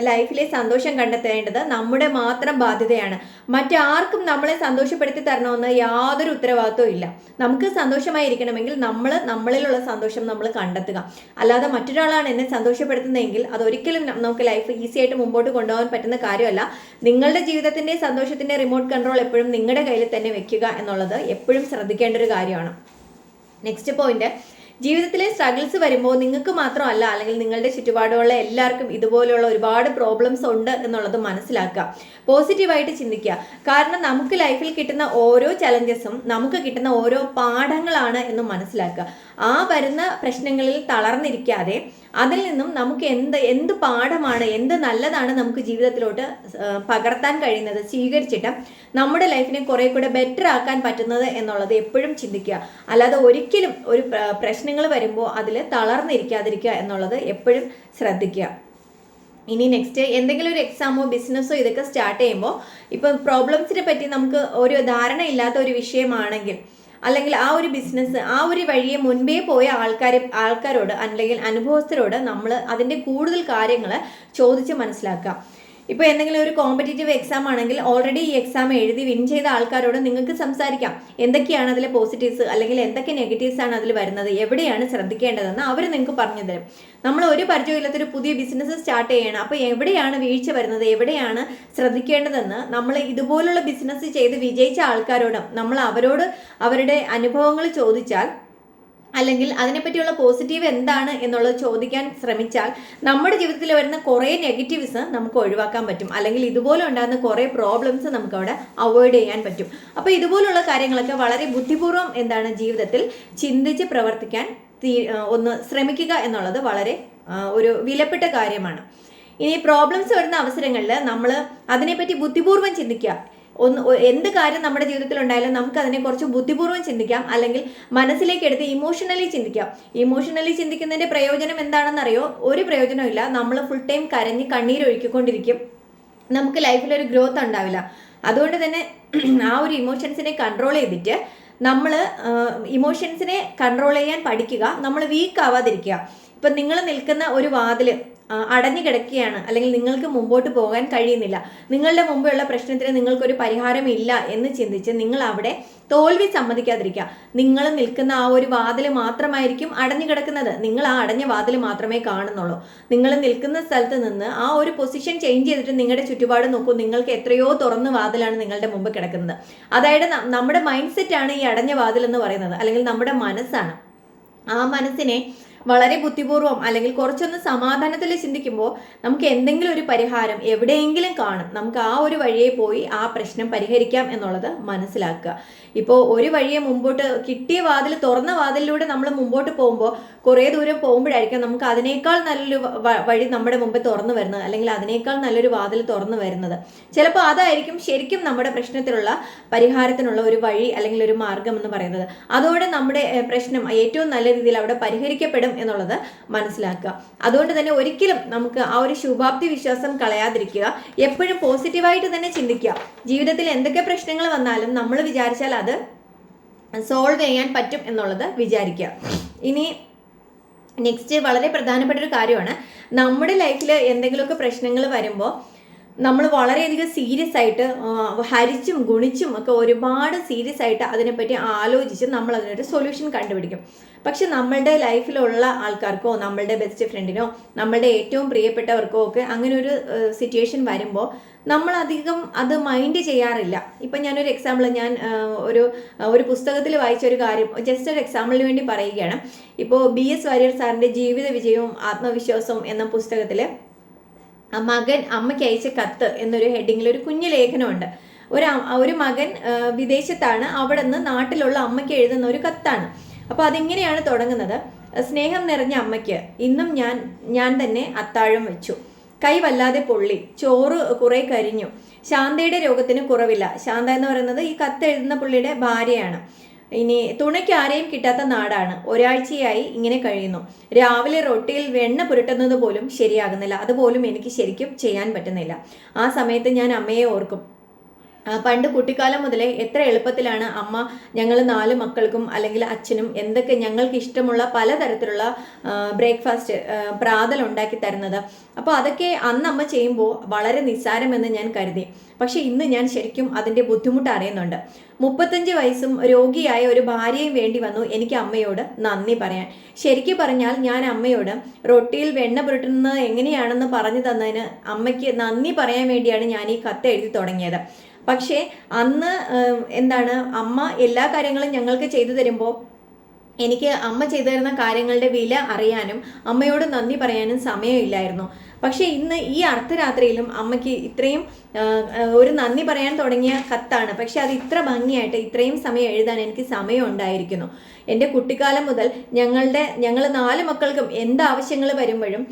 ലൈഫിലെ സന്തോഷം കണ്ടെത്തേണ്ടത് നമ്മുടെ മാത്രം ബാധ്യതയാണ്. മറ്റാർക്കും നമ്മളെ സന്തോഷപ്പെടുത്തി തരണമെന്ന് യാതൊരു ഉത്തരവാദിത്വവും ഇല്ല. നമുക്ക് സന്തോഷമായിരിക്കണമെങ്കിൽ നമ്മൾ നമ്മളിലുള്ള സന്തോഷം നമ്മൾ കണ്ടെത്തുക. അല്ലാതെ മറ്റൊരാളാണ് എന്നെ സന്തോഷപ്പെടുത്തുന്നതെങ്കിൽ അതൊരിക്കലും നമുക്ക് ലൈഫ് ഈസി ആയിട്ട് മുമ്പോട്ട് കൊണ്ടുപോകാൻ പറ്റുന്ന കാര്യമല്ല. നിങ്ങളുടെ ജീവിതത്തിന്റെ സന്തോഷത്തിന്റെ റിമോട്ട് കൺട്രോൾ എപ്പോഴും നിങ്ങളുടെ കയ്യിൽ തന്നെ വെക്കുക എന്നുള്ളത് എപ്പോഴും ശ്രദ്ധിക്കേണ്ട ഒരു കാര്യമാണ്. നെക്സ്റ്റ് പോയിന്റ് ജീവിതത്തിലെ സ്ട്രഗിൾസ് വരുമ്പോൾ നിങ്ങൾക്ക് മാത്രമല്ല അല്ലെങ്കിൽ നിങ്ങളുടെ ചുറ്റുപാടുമുള്ള എല്ലാവർക്കും ഇതുപോലെയുള്ള ഒരുപാട് പ്രോബ്ലംസ് ഉണ്ട് എന്നുള്ളത് മനസ്സിലാക്കുക. പോസിറ്റീവായിട്ട് ചിന്തിക്കുക. കാരണം നമുക്ക് ലൈഫിൽ കിട്ടുന്ന ഓരോ ചലഞ്ചസും നമുക്ക് കിട്ടുന്ന ഓരോ പാഠങ്ങളാണ് എന്ന് മനസ്സിലാക്കുക. ആ വരുന്ന പ്രശ്നങ്ങളിൽ തളർന്നിരിക്കാതെ അതിൽ നിന്നും നമുക്ക് എന്ത് എന്ത് പാഠമാണ് എന്ത് നല്ലതാണ് നമുക്ക് ജീവിതത്തിലോട്ട് പകർത്താൻ കഴിയുന്നത് സ്വീകരിച്ചിട്ട് നമ്മുടെ ലൈഫിനെ കുറെ കൂടെ ബെറ്റർ ആക്കാൻ പറ്റുന്നത് എന്നുള്ളത് എപ്പോഴും ചിന്തിക്കുക. അല്ലാതെ ഒരിക്കലും ഒരു പ്രശ്നങ്ങൾ വരുമ്പോൾ അതിൽ തളർന്നിരിക്കാതിരിക്കുക എന്നുള്ളത് എപ്പോഴും ശ്രദ്ധിക്കുക. ഇനി നെക്സ്റ്റ് എന്തെങ്കിലും ഒരു എക്സാമോ ബിസിനസ്സോ ഇതൊക്കെ സ്റ്റാർട്ട് ചെയ്യുമ്പോൾ ഇപ്പം പ്രോബ്ലംസിനെ പറ്റി നമുക്ക് ഒരു ധാരണ ഇല്ലാത്ത ഒരു വിഷയമാണെങ്കിൽ അല്ലെങ്കിൽ ആ ഒരു ബിസിനസ് ആ ഒരു വഴിയെ മുൻപേ പോയ ആൾക്കാരെ ആൾക്കാരോട് അല്ലെങ്കിൽ അനുഭവസ്ഥരോട് നമ്മൾ അതിന്റെ കൂടുതൽ കാര്യങ്ങൾ ചോദിച്ച് മനസ്സിലാക്കുക. ഇപ്പോൾ എന്തെങ്കിലും ഒരു കോമ്പറ്റേറ്റീവ് എക്സാം ആണെങ്കിൽ ഓൾറെഡി ഈ എക്സാം എഴുതി വിൻ ചെയ്ത ആൾക്കാരോട് നിങ്ങൾക്ക് സംസാരിക്കാം. എന്തൊക്കെയാണ് അതിലെ പോസിറ്റീവ്സ് അല്ലെങ്കിൽ എന്തൊക്കെ നെഗറ്റീവ്സ് ആണ് അതിൽ വരുന്നത്? എവിടെയാണ് ശ്രദ്ധിക്കേണ്ടതെന്ന് അവർ നിങ്ങൾക്ക് പറഞ്ഞു തരും നമ്മൾ ഒരു പരിചയമില്ലാത്ത ഒരു പുതിയ ബിസിനസ് സ്റ്റാർട്ട് ചെയ്യണം. അപ്പോൾ എവിടെയാണ് വീഴ്ച വരുന്നത്? എവിടെയാണ് ശ്രദ്ധിക്കേണ്ടതെന്ന് നമ്മൾ ഇതുപോലുള്ള ബിസിനസ് ചെയ്ത് വിജയിച്ച ആൾക്കാരോടും നമ്മൾ അവരോട് അവരുടെ അനുഭവങ്ങൾ ചോദിച്ചാൽ അല്ലെങ്കിൽ അതിനെപ്പറ്റിയുള്ള പോസിറ്റീവ് എന്താണ് എന്നുള്ളത് ചോദിക്കാൻ ശ്രമിച്ചാൽ നമ്മുടെ ജീവിതത്തിൽ വരുന്ന കുറേ നെഗറ്റീവ്സ് നമുക്ക് ഒഴിവാക്കാൻ പറ്റും. അല്ലെങ്കിൽ ഇതുപോലെ ഉണ്ടാകുന്ന കുറേ പ്രോബ്ലംസ് നമുക്ക് അവിടെ അവോയ്ഡ് ചെയ്യാൻ പറ്റും. അപ്പോൾ ഇതുപോലുള്ള കാര്യങ്ങളൊക്കെ വളരെ ബുദ്ധിപൂർവം എന്താണ് ജീവിതത്തിൽ ചിന്തിച്ച് പ്രവർത്തിക്കാൻ ഒന്ന് ശ്രമിക്കുക എന്നുള്ളത് വളരെ ഒരു വിലപ്പെട്ട കാര്യമാണ്. ഇനി പ്രോബ്ലംസ് വരുന്ന അവസരങ്ങളിൽ നമ്മൾ അതിനെപ്പറ്റി ബുദ്ധിപൂർവം ചിന്തിക്കുക. ഒന്ന് എന്ത് കാര്യം നമ്മുടെ ജീവിതത്തിൽ ഉണ്ടായാലും നമുക്ക് അതിനെ കുറച്ച് ബുദ്ധിപൂർവം ചിന്തിക്കാം. അല്ലെങ്കിൽ മനസ്സിലേക്ക് എടുത്ത് ഇമോഷണലി ചിന്തിക്കാം. ഇമോഷണലി ചിന്തിക്കുന്നതിന്റെ പ്രയോജനം എന്താണെന്നറിയോ? ഒരു പ്രയോജനമില്ല നമ്മൾ ഫുൾ ടൈം കരഞ്ഞ് കണ്ണീരൊഴുക്കിക്കൊണ്ടിരിക്കും. നമുക്ക് ലൈഫിൽ ഒരു ഗ്രോത്ത് ഉണ്ടാവില്ല. അതുകൊണ്ട് തന്നെ ആ ഒരു ഇമോഷൻസിനെ കൺട്രോൾ ചെയ്തിട്ട് നമ്മൾ ഇമോഷൻസിനെ കൺട്രോൾ ചെയ്യാൻ പഠിക്കുക. നമ്മൾ വീക്ക് ആവാതിരിക്കുക. ഇപ്പം നിങ്ങൾ നിൽക്കുന്ന ഒരു വാതിൽ അടഞ്ഞു കിടക്കുകയാണ്. അല്ലെങ്കിൽ നിങ്ങൾക്ക് മുമ്പോട്ട് പോകാൻ കഴിയുന്നില്ല. നിങ്ങളുടെ മുമ്പുള്ള പ്രശ്നത്തിന് നിങ്ങൾക്കൊരു പരിഹാരമില്ല എന്ന് ചിന്തിച്ച് നിങ്ങൾ അവിടെ തോൽവി സമ്മതിക്കാതിരിക്കുക. നിങ്ങൾ നിൽക്കുന്ന ആ ഒരു വാതിൽ മാത്രമായിരിക്കും അടഞ്ഞു കിടക്കുന്നത്. നിങ്ങൾ ആ അടഞ്ഞ വാതിൽ മാത്രമേ കാണുന്നുള്ളൂ. നിങ്ങൾ നിൽക്കുന്ന സ്ഥലത്ത് നിന്ന് ആ ഒരു പൊസിഷൻ ചേഞ്ച് ചെയ്തിട്ട് നിങ്ങളുടെ ചുറ്റുപാട് നോക്കൂ. നിങ്ങൾക്ക് എത്രയോ തുറന്ന വാതിലാണ് നിങ്ങളുടെ മുമ്പ് കിടക്കുന്നത്. അതായത് നമ്മുടെ മൈൻഡ് സെറ്റാണ് ഈ അടഞ്ഞ വാതിൽ എന്ന് പറയുന്നത്. അല്ലെങ്കിൽ നമ്മുടെ മനസ്സാണ്. ആ മനസ്സിനെ വളരെ ബുദ്ധിപൂർവം അല്ലെങ്കിൽ കുറച്ചൊന്ന് സമാധാനത്തിൽ ചിന്തിക്കുമ്പോൾ നമുക്ക് എന്തെങ്കിലും ഒരു പരിഹാരം എവിടെയെങ്കിലും കാണും. നമുക്ക് ആ ഒരു വഴിയെ പോയി ആ പ്രശ്നം പരിഹരിക്കാം എന്നുള്ളത് മനസ്സിലാക്കുക. ഇപ്പോൾ ഒരു വഴിയെ മുമ്പോട്ട് കിട്ടിയ വാതിൽ തുറന്ന വാതിലിലൂടെ നമ്മൾ മുമ്പോട്ട് പോകുമ്പോൾ കുറേ ദൂരം പോകുമ്പോഴായിരിക്കും നമുക്ക് അതിനേക്കാൾ നല്ലൊരു വഴി നമ്മുടെ മുമ്പ് തുറന്നു വരുന്നത് അല്ലെങ്കിൽ അതിനേക്കാൾ നല്ലൊരു വാതിൽ തുറന്നു വരുന്നത്. ചിലപ്പോൾ അതായിരിക്കും ശരിക്കും നമ്മുടെ പ്രശ്നത്തിലുള്ള പരിഹാരത്തിനുള്ള ഒരു വഴി അല്ലെങ്കിൽ ഒരു മാർഗം എന്ന് പറയുന്നത്. അതോടെ നമ്മുടെ പ്രശ്നം ഏറ്റവും നല്ല രീതിയിൽ അവിടെ പരിഹരിക്കപ്പെടും എന്നുള്ളത് മനസ്സിലാക്കുക. അതുകൊണ്ട് തന്നെ ഒരിക്കലും നമുക്ക് ആ ഒരു ശുഭാപ്തി വിശ്വാസം കളയാതിരിക്കുക. എപ്പോഴും പോസിറ്റീവായിട്ട് തന്നെ ചിന്തിക്കുക. ജീവിതത്തിൽ എന്തൊക്കെ പ്രശ്നങ്ങൾ വന്നാലും നമ്മൾ വിചാരിച്ചാൽ അത് സോൾവ് ചെയ്യാൻ പറ്റും എന്നുള്ളത് വിചാരിക്കുക. ഇനി നെക്സ്റ്റ് വളരെ പ്രധാനപ്പെട്ട ഒരു കാര്യമാണ്. നമ്മുടെ ലൈഫിൽ എന്തെങ്കിലുമൊക്കെ പ്രശ്നങ്ങൾ വരുമ്പോൾ നമ്മൾ വളരെയധികം സീരിയസ് ആയിട്ട് ഹരിച്ചും ഗുണിച്ചും ഒക്കെ ഒരുപാട് സീരിയസ് ആയിട്ട് അതിനെപ്പറ്റി ആലോചിച്ച് നമ്മൾ അതിനൊരു സൊല്യൂഷൻ കണ്ടുപിടിക്കും. പക്ഷെ നമ്മളുടെ ലൈഫിലുള്ള ആൾക്കാർക്കോ നമ്മളുടെ ബെസ്റ്റ് ഫ്രണ്ടിനോ നമ്മളുടെ ഏറ്റവും പ്രിയപ്പെട്ടവർക്കോ ഒക്കെ അങ്ങനെ ഒരു സിറ്റുവേഷൻ വരുമ്പോൾ നമ്മൾ അധികം അത് മൈൻഡ് ചെയ്യാറില്ല. ഇപ്പം ഞാനൊരു എക്സാമ്പിൾ ഞാൻ ഒരു ഒരു പുസ്തകത്തിൽ വായിച്ച ഒരു കാര്യം ജസ്റ്റ് ഒരു എക്സാമ്പിളിന് വേണ്ടി പറയുകയാണ്. ഇപ്പോൾ ബി എസ് വാര്യർ സാറിന്റെ ജീവിത വിജയവും ആത്മവിശ്വാസവും എന്ന പുസ്തകത്തിൽ മകൻ അമ്മയ്ക്ക് അയച്ച കത്ത് എന്നൊരു ഹെഡിങ്ങിൽ ഒരു കുഞ്ഞു ലേഖനമുണ്ട്. ഒരു ഒരു മകൻ വിദേശത്താണ് അവിടെ നിന്ന് നാട്ടിലുള്ള അമ്മയ്ക്ക് എഴുതുന്ന ഒരു കത്താണ്. അപ്പോൾ അതിങ്ങനെയാണ് തുടങ്ങുന്നത്. സ്നേഹം നിറഞ്ഞ അമ്മയ്ക്ക് ഇന്നും ഞാൻ ഞാൻ തന്നെ അത്താഴം വെച്ചു. കൈ വല്ലാതെ പൊള്ളി. ചോറ് കുറെ കരിഞ്ഞു. ശാന്തയുടെ രോഗത്തിന് കുറവില്ല. ശാന്ത എന്ന് പറയുന്നത് ഈ കത്ത് എഴുതുന്ന പുള്ളിയുടെ ഭാര്യയാണ്. ഇനി തുണയ്ക്ക് ആരെയും കിട്ടാത്ത നാടാണ്. ഒരാഴ്ചയായി ഇങ്ങനെ കഴിയുന്നു. രാവിലെ റൊട്ടിയിൽ വെണ്ണ പുരട്ടുന്നത് പോലും ശരിയാകുന്നില്ല. അതുപോലും എനിക്ക് ശരിക്കും ചെയ്യാൻ പറ്റുന്നില്ല. ആ സമയത്ത് ഞാൻ അമ്മയെ ഓർക്കും. പണ്ട് കുട്ടിക്കാലം മുതലേ എത്ര എളുപ്പത്തിലാണ് അമ്മ ഞങ്ങൾ നാല് മക്കൾക്കും അല്ലെങ്കിൽ അച്ഛനും എന്തൊക്കെ ഞങ്ങൾക്ക് ഇഷ്ടമുള്ള പലതരത്തിലുള്ള ബ്രേക്ക്ഫാസ്റ്റ് പ്രാതൽ ഉണ്ടാക്കി തരുന്നത്. അപ്പോൾ അതൊക്കെ അന്ന് അമ്മ ചെയ്യുമ്പോൾ വളരെ നിസ്സാരമെന്ന് ഞാൻ കരുതി. പക്ഷെ ഇന്ന് ഞാൻ ശരിക്കും അതിന്റെ ബുദ്ധിമുട്ട് അറിയുന്നുണ്ട്. മുപ്പത്തഞ്ച് വയസ്സും രോഗിയായ ഒരു ഭാര്യയും വേണ്ടി വന്നു എനിക്ക് അമ്മയോട് നന്ദി പറയാൻ. ശരിക്കും പറഞ്ഞാൽ ഞാൻ അമ്മയോട് റൊട്ടിയിൽ വെണ്ണ പുരട്ടുന്നത് എങ്ങനെയാണെന്ന് പറഞ്ഞു തന്നതിന് അമ്മയ്ക്ക് നന്ദി പറയാൻ വേണ്ടിയാണ് ഞാൻ ഈ കത്ത് എഴുതി തുടങ്ങിയത്. പക്ഷേ അന്ന് എന്താണ് അമ്മ എല്ലാ കാര്യങ്ങളും ഞങ്ങൾക്ക് ചെയ്തു തരുമ്പോൾ എനിക്ക് അമ്മ ചെയ്തു തരുന്ന കാര്യങ്ങളുടെ വില അറിയാനും അമ്മയോട് നന്ദി പറയാനും സമയമില്ലായിരുന്നു. പക്ഷേ ഇന്ന് ഈ അർദ്ധരാത്രിയിലും അമ്മയ്ക്ക് ഇത്രയും ഒരു നന്ദി പറയാൻ തുടങ്ങിയ കത്താണ്. പക്ഷെ അത് ഇത്ര ഭംഗിയായിട്ട് ഇത്രയും സമയം എഴുതാൻ എനിക്ക് സമയം ഉണ്ടായിരിക്കുന്നു. എന്റെ കുട്ടിക്കാലം മുതൽ ഞങ്ങളുടെ ഞങ്ങൾ നാല് മക്കൾക്കും എന്ത് ആവശ്യങ്ങൾ വരുമ്പോഴും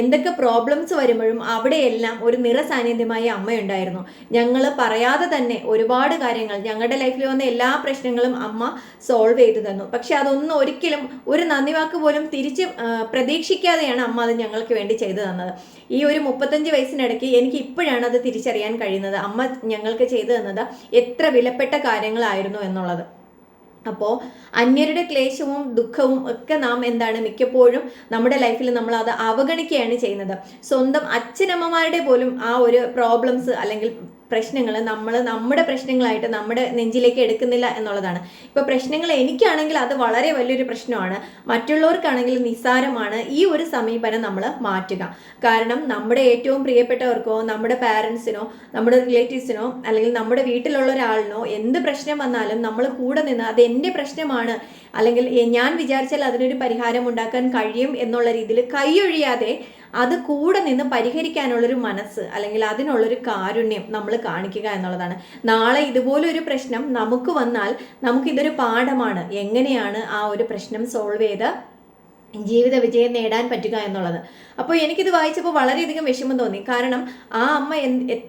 എന്തൊക്കെ പ്രോബ്ലംസ് വരുമ്പോഴും അവിടെയെല്ലാം ഒരു നിറസാന്നിധ്യമായ അമ്മയുണ്ടായിരുന്നു. ഞങ്ങൾ പറയാതെ തന്നെ ഒരുപാട് കാര്യങ്ങൾ ഞങ്ങളുടെ ലൈഫിൽ വന്ന എല്ലാ പ്രശ്നങ്ങളും അമ്മ സോൾവ് ചെയ്തു തന്നു. പക്ഷെ അതൊന്നും ഒരിക്കലും ഒരു നന്ദി വാക്ക് പോലും തിരിച്ച് പ്രതീക്ഷിക്കാതെയാണ് അമ്മ അത് ഞങ്ങൾക്ക് വേണ്ടി ചെയ്തു തന്നത്. ഈ ഒരു മുപ്പത്തഞ്ച് വയസ്സിനിടയ്ക്ക് എനിക്ക് ഇപ്പോഴാണ് അത് തിരിച്ചറിയാൻ കഴിയുന്നത് അമ്മ ഞങ്ങൾക്ക് ചെയ്തു തന്നത് എത്ര വിലപ്പെട്ട കാര്യങ്ങളായിരുന്നു എന്നുള്ളത്. അപ്പോൾ അന്യരുടെ ക്ലേശവും ദുഃഖവും ഒക്കെ നാം എന്താണ് മിക്കപ്പോഴും നമ്മുടെ ലൈഫിൽ നമ്മൾ അത് അവഗണിക്കുകയാണ് ചെയ്യുന്നത്. സ്വന്തം അച്ഛനമ്മമാരുടെ പോലും ആ ഒരു പ്രോബ്ലംസ് അല്ലെങ്കിൽ പ്രശ്നങ്ങൾ നമ്മൾ നമ്മുടെ പ്രശ്നങ്ങളായിട്ട് നമ്മുടെ നെഞ്ചിലേക്ക് എടുക്കുന്നില്ല എന്നുള്ളതാണ്. ഇപ്പോൾ പ്രശ്നങ്ങൾ എനിക്കാണെങ്കിൽ അത് വളരെ വലിയൊരു പ്രശ്നമാണ്. മറ്റുള്ളവർക്കാണെങ്കിൽ നിസ്സാരമാണ്. ഈ ഒരു സമീപനം നമ്മൾ മാറ്റുക. കാരണം നമ്മുടെ ഏറ്റവും പ്രിയപ്പെട്ടവർക്കോ നമ്മുടെ പാരൻസിനോ നമ്മുടെ റിലേറ്റീവ്സിനോ അല്ലെങ്കിൽ നമ്മുടെ വീട്ടിലുള്ള ഒരാളിനോ എന്ത് പ്രശ്നം വന്നാലും നമ്മൾ കൂടെ നിന്ന് അത് എന്റെ പ്രശ്നമാണ്. അല്ലെങ്കിൽ ഞാൻ വിചാരിച്ചാൽ അതിനൊരു പരിഹാരം ഉണ്ടാക്കാൻ കഴിയും എന്നുള്ള രീതിയിൽ കൈയൊഴിയാതെ അത് കൂടെ നിന്ന് പരിഹരിക്കാനുള്ളൊരു മനസ്സ് അല്ലെങ്കിൽ അതിനുള്ളൊരു കാരുണ്യം നമ്മൾ കാണിക്കുക എന്നുള്ളതാണ്. നാളെ ഇതുപോലൊരു പ്രശ്നം നമുക്ക് വന്നാൽ നമുക്കിതൊരു പാഠമാണ്. എങ്ങനെയാണ് ആ ഒരു പ്രശ്നം സോൾവ് ചെയ്ത് ജീവിത വിജയം നേടാൻ പറ്റുക എന്നുള്ളത്. അപ്പോൾ എനിക്കിത് വായിച്ചപ്പോൾ വളരെയധികം വിഷമം തോന്നി. കാരണം ആ അമ്മ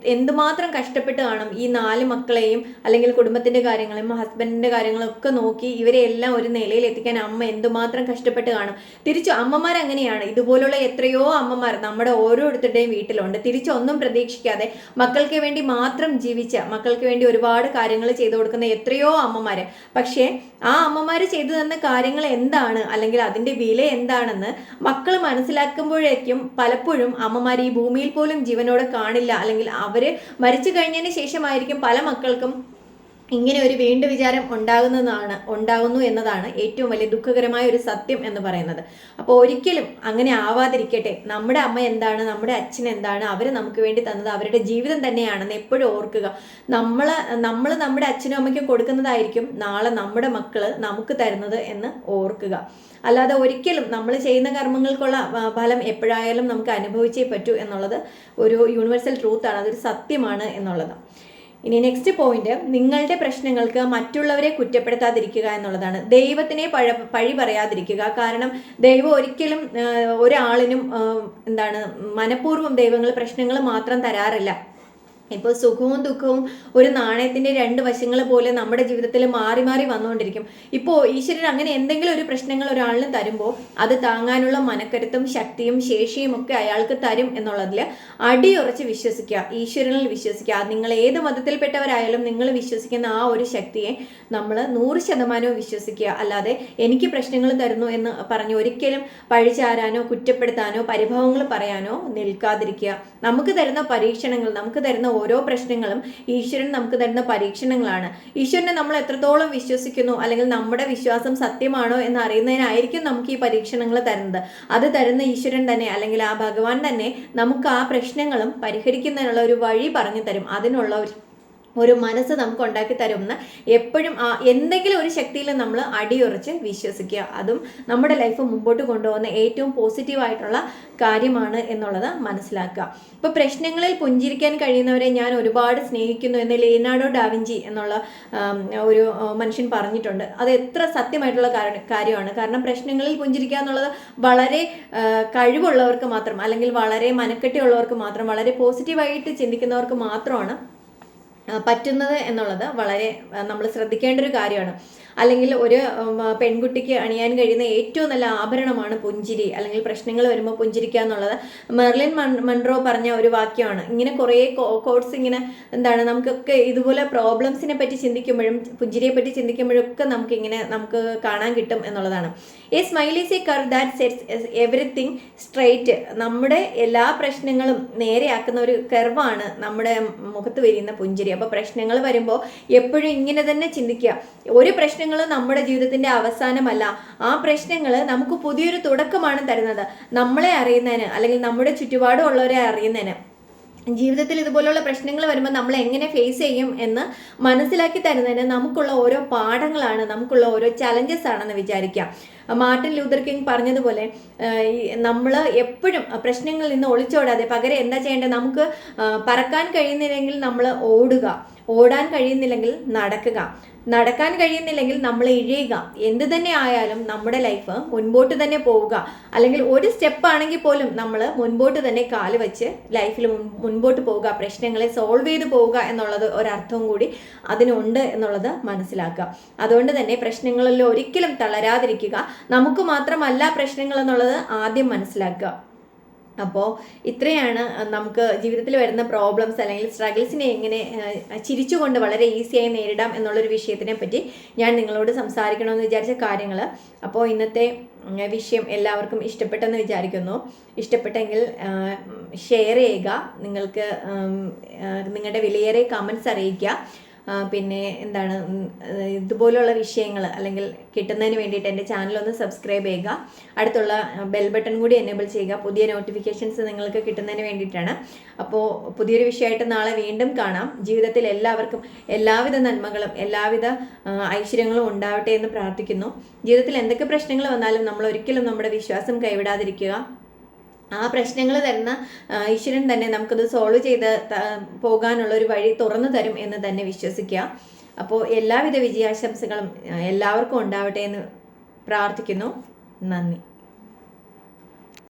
എന്തുമാത്രം കഷ്ടപ്പെട്ട് കാണും ഈ നാല് മക്കളെയും അല്ലെങ്കിൽ കുടുംബത്തിന്റെ കാര്യങ്ങളും ഹസ്ബൻഡിന്റെ കാര്യങ്ങളും ഒക്കെ നോക്കി ഇവരെ എല്ലാം ഒരു നിലയിൽ എത്തിക്കാൻ അമ്മ എന്തുമാത്രം കഷ്ടപ്പെട്ട് കാണും. തിരിച്ചു അമ്മമാർ അങ്ങനെയാണ് ഇതുപോലുള്ള എത്രയോ അമ്മമാർ നമ്മുടെ ഓരോരുത്തരുടെയും വീട്ടിലുണ്ട്. തിരിച്ചൊന്നും പ്രതീക്ഷിക്കാതെ മക്കൾക്ക് വേണ്ടി മാത്രം ജീവിച്ച മക്കൾക്ക് വേണ്ടി ഒരുപാട് കാര്യങ്ങൾ ചെയ്തു കൊടുക്കുന്ന എത്രയോ അമ്മമാർ പക്ഷേ ആ അമ്മമാർ ചെയ്തു തന്ന കാര്യങ്ങൾ എന്താണ്? അല്ലെങ്കിൽ അതിന്റെ വില എന്താണെന്ന് മക്കൾ മനസ്സിലാക്കുമ്പോഴേക്കും പലപ്പോഴും അമ്മമാർ ഈ ഭൂമിയിൽ പോലും ജീവനോടെ കാണില്ല. അല്ലെങ്കിൽ അവർ മരിച്ചു കഴിഞ്ഞതിന് ശേഷമായിരിക്കും പല മക്കൾക്കും ഇങ്ങനെ ഒരു വീണ്ട വിചാരം ഉണ്ടാകുന്നതാണ് ഉണ്ടാകുന്നു എന്നതാണ് ഏറ്റവും വലിയ ദുഃഖകരമായ ഒരു സത്യം എന്ന് പറയുന്നത്. അപ്പോൾ ഒരിക്കലും അങ്ങനെ ആവാതിരിക്കട്ടെ. നമ്മുടെ അമ്മ എന്താണ് നമ്മുടെ അച്ഛൻ എന്താണ് അവർ നമുക്ക് വേണ്ടി തന്നത് അവരുടെ ജീവിതം തന്നെയാണെന്ന് എപ്പോഴും ഓർക്കുക. നമ്മൾ നമ്മൾ നമ്മുടെ അച്ഛനും അമ്മയ്ക്കും കൊടുക്കുന്നതായിരിക്കും നാളെ നമ്മുടെ മക്കൾ നമുക്ക് തരുന്നത് എന്ന് ഓർക്കുക. അല്ലാതെ ഒരിക്കലും നമ്മൾ ചെയ്യുന്ന കർമ്മങ്ങൾക്കുള്ള ഫലം എപ്പോഴായാലും നമുക്ക് അനുഭവിച്ചേ പറ്റൂ എന്നുള്ളത് ഒരു യൂണിവേഴ്സൽ ട്രൂത്താണ്. അതൊരു സത്യമാണ് എന്നുള്ളത്. ഇനി നെക്സ്റ്റ് പോയിന്റ് നിങ്ങളുടെ പ്രശ്നങ്ങൾക്ക് മറ്റുള്ളവരെ കുറ്റപ്പെടുത്താതിരിക്കുക എന്നുള്ളതാണ്. ദൈവത്തിനെ പഴ പഴി പറയാതിരിക്കുക. കാരണം ദൈവം ഒരിക്കലും ഒരാളിനും എന്താണ് മനഃപൂർവം ദൈവങ്ങൾ പ്രശ്നങ്ങൾ മാത്രം തരാറില്ല. ഇപ്പോൾ സുഖവും ദുഃഖവും ഒരു നാണയത്തിന്റെ രണ്ട് വശങ്ങൾ പോലെ നമ്മുടെ ജീവിതത്തിൽ മാറി മാറി വന്നുകൊണ്ടിരിക്കും. ഇപ്പോൾ ഈശ്വരൻ അങ്ങനെ എന്തെങ്കിലും ഒരു പ്രശ്നങ്ങൾ ഒരാളിന് തരുമ്പോൾ അത് താങ്ങാനുള്ള മനക്കരുത്തും ശക്തിയും ശേഷിയും ഒക്കെ അയാൾക്ക് തരും എന്നുള്ളതിൽ അടിയുറച്ച് വിശ്വസിക്കുക. ഈശ്വരനിൽ വിശ്വസിക്കുക. നിങ്ങൾ ഏത് മതത്തിൽപ്പെട്ടവരായാലും നിങ്ങൾ വിശ്വസിക്കുന്ന ആ ഒരു ശക്തിയെ നമ്മൾ നൂറ് ശതമാനവും വിശ്വസിക്കുക. അല്ലാതെ എനിക്ക് പ്രശ്നങ്ങൾ തരുന്നു എന്ന് പറഞ്ഞ് ഒരിക്കലും പഴിചാരാനോ കുറ്റപ്പെടുത്താനോ പരിഭവങ്ങൾ പറയാനോ നിൽക്കാതിരിക്കുക. നമുക്ക് തരുന്ന പരീക്ഷണങ്ങൾ നമുക്ക് തരുന്ന ഓരോ പ്രശ്നങ്ങളും ഈശ്വരൻ നമുക്ക് തരുന്ന പരീക്ഷണങ്ങളാണ്. ഈശ്വരനെ നമ്മൾ എത്രത്തോളം വിശ്വസിക്കുന്നു അല്ലെങ്കിൽ നമ്മുടെ വിശ്വാസം സത്യമാണോ എന്ന് അറിയുന്നതിനായിരിക്കും നമുക്ക് ഈ പരീക്ഷണങ്ങൾ തരുന്നത്. അത് തരുന്ന ഈശ്വരൻ തന്നെ അല്ലെങ്കിൽ ആ ഭഗവാൻ തന്നെ നമുക്ക് ആ പ്രശ്നങ്ങളും പരിഹരിക്കുന്നതിനുള്ള ഒരു വഴി പറഞ്ഞു തരും. അതിനുള്ള ഒരു ഒരു മനസ്സ് നമുക്ക് ഉണ്ടാക്കി തരുമെന്ന് എപ്പോഴും എന്തെങ്കിലും ഒരു ശക്തിയിൽ നമ്മൾ അടിയുറച്ച് വിശ്വസിക്കുക. അതും നമ്മുടെ ലൈഫ് മുമ്പോട്ട് കൊണ്ടുപോകുന്ന ഏറ്റവും പോസിറ്റീവായിട്ടുള്ള കാര്യമാണ് എന്നുള്ളത് മനസ്സിലാക്കുക. ഇപ്പോൾ പ്രശ്നങ്ങളിൽ പുഞ്ചിരിക്കാൻ കഴിയുന്നവരെ ഞാൻ ഒരുപാട് സ്നേഹിക്കുന്നു എന്ന് ലിയനാർഡോ ഡാവിഞ്ചി എന്നുള്ള ഒരു മനുഷ്യൻ പറഞ്ഞിട്ടുണ്ട്. അത് എത്ര സത്യമായിട്ടുള്ള കാര- കാര്യമാണ്. കാരണം പ്രശ്നങ്ങളിൽ പുഞ്ചിരിക്കുക എന്നുള്ളത് വളരെ കഴിവുള്ളവർക്ക് മാത്രം അല്ലെങ്കിൽ വളരെ മനക്കെട്ടിയുള്ളവർക്ക് മാത്രം വളരെ പോസിറ്റീവായിട്ട് ചിന്തിക്കുന്നവർക്ക് മാത്രമാണ് പറ്റുന്നത് എന്നുള്ളത് വളരെ നമ്മൾ ശ്രദ്ധിക്കേണ്ട ഒരു കാര്യമാണ്. അല്ലെങ്കിൽ ഒരു പെൺകുട്ടിക്ക് അണിയാൻ കഴിയുന്ന ഏറ്റവും നല്ല ആഭരണമാണ് പുഞ്ചിരി. അല്ലെങ്കിൽ പ്രശ്നങ്ങൾ വരുമ്പോൾ പുഞ്ചിരിക്കുക എന്നുള്ളത്. മെർലിൻ മൺ- മൺറോ പറഞ്ഞ ഒരു വാക്യമാണ്. ഇങ്ങനെ കുറേ കോഡ്സ് ഇങ്ങനെ എന്താണ് നമുക്കൊക്കെ ഇതുപോലെ പ്രോബ്ലംസിനെ പറ്റി ചിന്തിക്കുമ്പോഴും പുഞ്ചിരിയെ പറ്റി ചിന്തിക്കുമ്പോഴൊക്കെ നമുക്ക് ഇങ്ങനെ നമുക്ക് കാണാൻ കിട്ടും എന്നുള്ളതാണ്. Smile is a curve that sets everything straight നമ്മുടെ എല്ലാ പ്രശ്നങ്ങളും നേരെയാക്കുന്ന ഒരു കർവാണ് നമ്മുടെ മുഖത്ത് വരുന്ന പുഞ്ചിരി. അപ്പോൾ പ്രശ്നങ്ങൾ വരുമ്പോൾ എപ്പോഴും ഇങ്ങനെ തന്നെ ചിന്തിക്കുക. ഒരു പ്രശ്നങ്ങളും നമ്മുടെ ജീവിതത്തിന്റെ അവസാനമല്ല. ആ പ്രശ്നങ്ങൾ നമുക്ക് പുതിയൊരു തുടക്കമാണ് തരുന്നത്. നമ്മളെ അറിയുന്നതിന് അല്ലെങ്കിൽ നമ്മുടെ ചുറ്റുപാടുമുള്ളവരെ അറിയുന്നതിന്. ജീവിതത്തിൽ ഇതുപോലുള്ള പ്രശ്നങ്ങൾ വരുമ്പോൾ നമ്മൾ എങ്ങനെ ഫേസ് ചെയ്യും എന്ന് മനസ്സിലാക്കി തരുന്നതിന് നമുക്കുള്ള ഓരോ പാഠങ്ങളാണ് നമുക്കുള്ള ഓരോ ചലഞ്ചസ് ആണെന്ന് വിചാരിക്കാം. മാർട്ടിൻ ലൂതർ കിങ് പറഞ്ഞതുപോലെ നമ്മൾ എപ്പോഴും പ്രശ്നങ്ങളിൽ നിന്ന് ഒളിച്ചോടാതെ പകരം എന്താ ചെയ്യേണ്ടത്? നമുക്ക് പറക്കാൻ കഴിയുന്നില്ലെങ്കിൽ നമ്മൾ ഓടുക. ഓടാൻ കഴിയുന്നില്ലെങ്കിൽ നടക്കുക. നടക്കാൻ കഴിയുന്നില്ലെങ്കിൽ നമ്മൾ ഇഴയുക. എന്ത് തന്നെ ആയാലും നമ്മുടെ ലൈഫ് മുൻപോട്ട് തന്നെ പോവുക. അല്ലെങ്കിൽ ഒരു സ്റ്റെപ്പ് ആണെങ്കിൽ പോലും നമ്മൾ മുൻപോട്ട് തന്നെ കാൽ വെച്ച് ലൈഫിൽ മുൻപോട്ട് പോവുക. പ്രശ്നങ്ങളെ സോൾവ് ചെയ്ത് പോവുക എന്നുള്ളത് ഒരർത്ഥവും കൂടി അതിനുണ്ട് എന്നുള്ളത് മനസ്സിലാക്കുക. അതുകൊണ്ട് തന്നെ പ്രശ്നങ്ങളിൽ ഒരിക്കലും തളരാതിരിക്കുക. നമുക്ക് മാത്രമല്ല പ്രശ്നങ്ങൾ എന്നുള്ളത് ആദ്യം മനസ്സിലാക്കുക. അപ്പോൾ ഇത്രയാണ് നമുക്ക് ജീവിതത്തിൽ വരുന്ന പ്രോബ്ലംസ് അല്ലെങ്കിൽ സ്ട്രഗിൾസിനെ എങ്ങനെ ചിരിച്ചുകൊണ്ട് വളരെ ഈസിയായി നേരിടാം എന്നുള്ളൊരു വിഷയത്തിനെ പറ്റി ഞാൻ നിങ്ങളോട് സംസാരിക്കണമെന്ന് വിചാരിച്ച കാര്യങ്ങൾ അപ്പോൾ ഇന്നത്തെ വിഷയം എല്ലാവർക്കും ഇഷ്ടപ്പെട്ടെന്ന് വിചാരിക്കുന്നു. ഇഷ്ടപ്പെട്ടെങ്കിൽ ഷെയർ ചെയ്യുക. നിങ്ങൾക്ക് നിങ്ങളുടെ വിലയേറെ കമൻസ് അറിയിക്കുക. പിന്നെ എന്താണ് ഇതുപോലുള്ള വിഷയങ്ങൾ അല്ലെങ്കിൽ കിട്ടുന്നതിന് വേണ്ടിയിട്ട് എന്റെ ചാനൽ ഒന്ന് സബ്സ്ക്രൈബ് ചെയ്യുക. അടുത്തുള്ള ബെൽ ബട്ടൺ കൂടി എനേബിൾ ചെയ്യുക. പുതിയ നോട്ടിഫിക്കേഷൻസ് നിങ്ങൾക്ക് കിട്ടുന്നതിന് വേണ്ടിയിട്ടാണ്. അപ്പോൾ പുതിയൊരു വിഷയമായിട്ട് നാളെ വീണ്ടും കാണാം. ജീവിതത്തിൽ എല്ലാവർക്കും എല്ലാവിധ നന്മകളും എല്ലാവിധ ഐശ്വര്യങ്ങളും ഉണ്ടാവട്ടെ എന്ന് പ്രാർത്ഥിക്കുന്നു. ജീവിതത്തിൽ എന്തൊക്കെ പ്രശ്നങ്ങൾ വന്നാലും നമ്മൾ ഒരിക്കലും നമ്മുടെ വിശ്വാസം കൈവിടാതിരിക്കുക. ആ പ്രശ്നങ്ങൾ തരുന്ന ഈശ്വരൻ തന്നെ നമുക്കത് സോൾവ് ചെയ്ത് പോകാനുള്ള ഒരു വഴി തുറന്നു തരും എന്ന് തന്നെ വിശ്വസിക്കുക അപ്പോൾ എല്ലാവിധ വിജയാശംസകളും എല്ലാവർക്കും ഉണ്ടാവട്ടെ എന്ന് പ്രാർത്ഥിക്കുന്നു. നന്ദി.